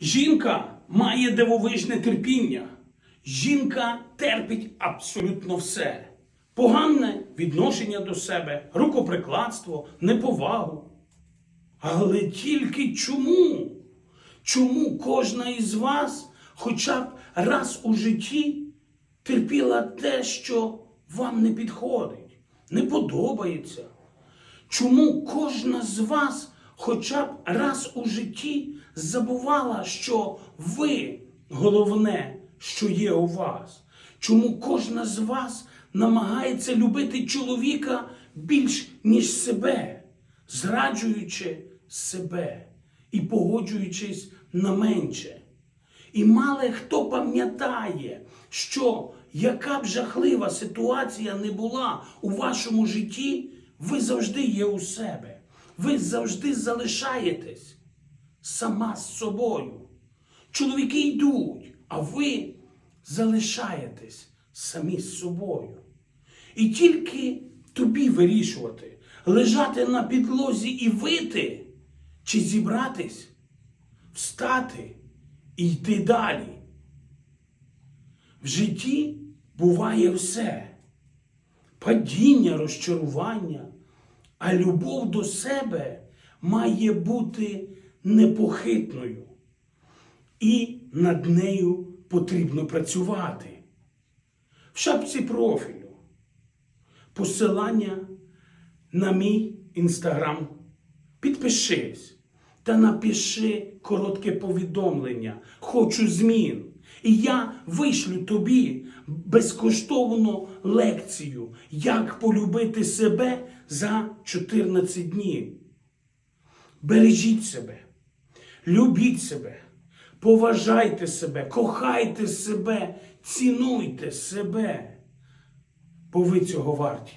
Жінка має дивовижне терпіння. Жінка терпить абсолютно все. Погане відношення до себе, рукоприкладство, неповагу. Але тільки чому? Чому кожна із вас хоча б раз у житті терпіла те, що вам не підходить, не подобається? Чому кожна з вас хоча б раз у житті забувала, що ви головне, що є у вас? Чому кожна з вас намагається любити чоловіка більш ніж себе, зраджуючи себе і погоджуючись на менше? І мало хто пам'ятає, що яка б жахлива ситуація не була у вашому житті, ви завжди є у себе. Ви завжди залишаєтесь сама з собою. Чоловіки йдуть, а ви залишаєтесь самі з собою. І тільки тобі вирішувати, лежати на підлозі і вити, чи зібратись, встати і йти далі. В житті буває все. Падіння, розчарування, а любов до себе має бути непохитною. І над нею потрібно працювати. В шапці профілю посилання на мій інстаграм. Підпишись та напиши коротке повідомлення. Хочу змін. І я вишлю тобі безкоштовну лекцію, як полюбити себе за 14 днів. Бережіть себе, любіть себе, поважайте себе, кохайте себе, цінуйте себе, бо ви цього варті.